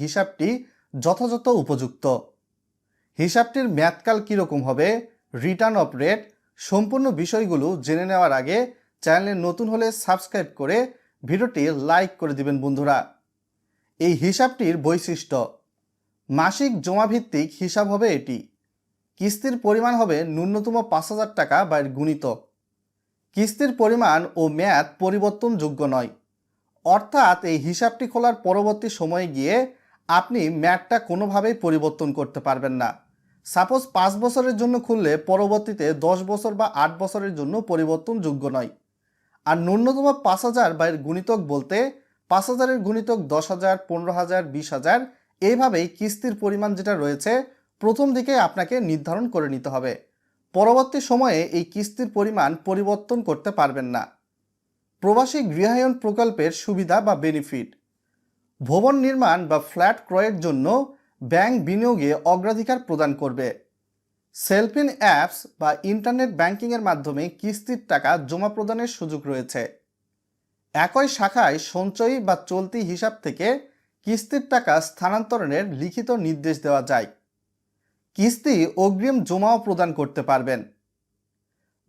হিসাবটি যথাযথ উপযুক্ত। হিসাবটির ম্যাথকাল কীরকম হবে? রিটার্ন অফ রেট সম্পূর্ণ বিষয়গুলো জেনে নেওয়ার আগে চ্যানেলে নতুন হলে সাবস্ক্রাইব করে ভিডিওটি লাইক করে দিবেন বন্ধুরা। এই হিসাবটির বৈশিষ্ট্য, মাসিক জমাভিত্তিক হিসাব হবে এটি। কিস্তির পরিমাণ হবে ন্যূনতম পাঁচ হাজার টাকা বা এর গুণিতক কিস্তির পরিমাণ ও মেয়াদ পরিবর্তনযোগ্য নয়। অর্থাৎ এই হিসাবটি খোলার পরবর্তী সময়ে গিয়ে আপনি ম্যাটটা কোনোভাবেই পরিবর্তন করতে পারবেন না। সাপোজ পাঁচ বছরের জন্য খুললে পরবর্তীতে দশ বছর বা আট বছরের জন্য পরিবর্তন যোগ্য নয়। আর ন্যূনতম পাঁচ হাজার বা এর গুণিতক বলতে পাঁচ হাজারের গুণিতক দশ হাজার, পনেরো হাজার, বিশ হাজার, এইভাবেই কিস্তির পরিমাণ যেটা রয়েছে, প্রথম দিকে আপনাকে নির্ধারণ করে নিতে হবে। পরবর্তী সময়ে এই কিস্তির পরিমাণ পরিবর্তন করতে পারবেন না। প্রবাসী গৃহায়ন প্রকল্পের সুবিধা বা বেনিফিট ভবন নির্মাণ বা ফ্ল্যাট ক্রয়ের জন্য ব্যাংক বিনিয়োগে অগ্রাধিকার প্রদান করবে। সেলফিন অ্যাপস বা ইন্টারনেট ব্যাংকিংয়ের মাধ্যমে কিস্তির টাকা জমা প্রদানের সুযোগ রয়েছে। একই শাখায় সঞ্চয়ী বা চলতি হিসাব থেকে কিস্তির টাকা স্থানান্তরণের লিখিত নির্দেশ দেওয়া যায়। কিস্তি অগ্রিম জমাও প্রদান করতে পারবেন।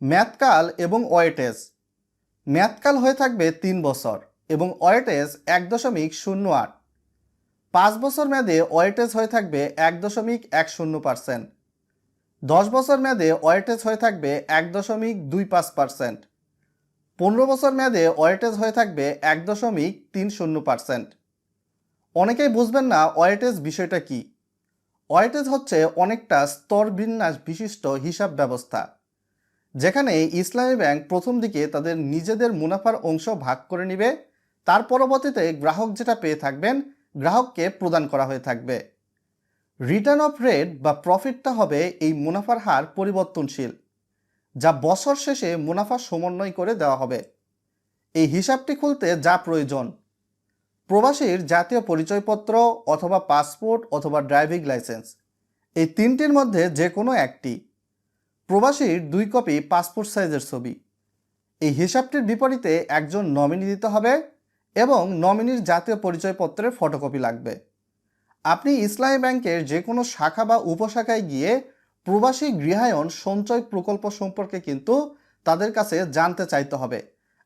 ম্যাথকাল এবং ওয়েটেজ ম্যাথকাল হয়ে থাকবে তিন বছর। এবং ওয়েটেজ এক দশমিক শূন্য আট। পাঁচ বছর মেয়াদে ওয়েটেজ হয়ে থাকবে এক দশমিক এক শূন্য পার্সেন্ট। দশ বছর মেয়াদে ওয়েটেজ হয়ে থাকবে এক দশমিক দুই পাঁচ পার্সেন্ট। পনেরো বছর মেয়াদে ওয়েটেজ হয়ে থাকবে এক দশমিক তিন শূন্য পার্সেন্ট। অনেকেই বুঝবেন না ওয়েটেজ বিষয়টা কি। ওয়েটেজ হচ্ছে অনেকটা স্তর বিন্যাস বিশিষ্ট হিসাব ব্যবস্থা, যেখানে ইসলামী ব্যাংক প্রথম দিকে তাদের নিজেদের মুনাফার অংশ ভাগ করে নিবে তার পরবর্তীতে গ্রাহক যেটা পেয়ে থাকবেন, গ্রাহককে প্রদান করা হয়ে থাকবে। রিটার্ন অফ রেট বা প্রফিটটা হবে এই মুনাফার হার পরিবর্তনশীল, যা বছর শেষে মুনাফা সমন্বয় করে দেওয়া হবে। এই হিসাবটি খুলতে যা প্রয়োজন, প্রবাসীর জাতীয় পরিচয়পত্র অথবা পাসপোর্ট অথবা ড্রাইভিং লাইসেন্স, এই তিনটির মধ্যে যে কোনো একটি। প্রবাসীর দুই কপি পাসপোর্ট সাইজের ছবি, এই হিসাবটির বিপরীতে একজন নমিনি দিতে হবে এবং নমিনির জাতীয় পরিচয়পত্রের ফটোকপি লাগবে। আপনি ইসলামী ব্যাংকের যে কোনো শাখা বা উপশাখায় গিয়ে প্রবাসী গৃহায়ন সঞ্চয় প্রকল্প সম্পর্কে কিন্তু তাদের কাছে জানতে চাইতে হবে।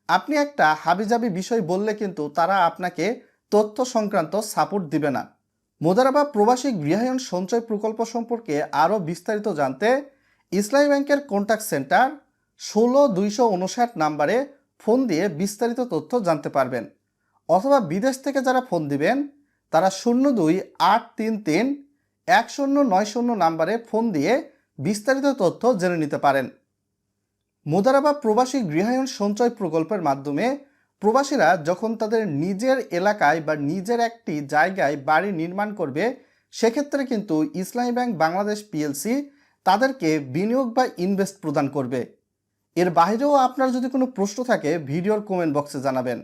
আপনি একটা হাবিজাবি বিষয় বললে কিন্তু তারা আপনাকে তথ্য সংক্রান্ত সাপোর্ট দিবে না। মোদারাবা প্রবাসী গৃহায়ন সঞ্চয় প্রকল্প সম্পর্কে আরও বিস্তারিত জানতে ইসলামী ব্যাংকের কন্ট্যাক্ট সেন্টার ষোলো দুইশো উনষাট নাম্বারে ফোন দিয়ে বিস্তারিত তথ্য জানতে পারবেন। অথবা বিদেশ থেকে যারা ফোন দিবেন, তারা শূন্য দুই আট তিন তিন এক শূন্য নয় শূন্য নাম্বারে ফোন দিয়ে বিস্তারিত তথ্য জেনে নিতে পারেন। মোদারাবা প্রবাসী গৃহায়ন সঞ্চয় প্রকল্পের মাধ্যমে প্রবাসীরা যখন তাদের নিজের এলাকায় বা নিজের একটি জায়গায় বাড়ি নির্মাণ করবে, সেক্ষেত্রে কিন্তু ইসলামী ব্যাংক বাংলাদেশ পিএলসি তাদেরকে বিনিয়োগ বা ইনভেস্ট প্রদান করবে। এর বাইরেও আপনার যদি কোনো প্রশ্ন থাকে, ভিডিওর কমেন্ট বক্সে জানাবেন।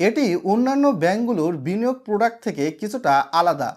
এটি অন্যান্য ব্যাংকগুলোর বিনিয়োগ প্রোডাক্ট থেকে কিছুটা আলাদা।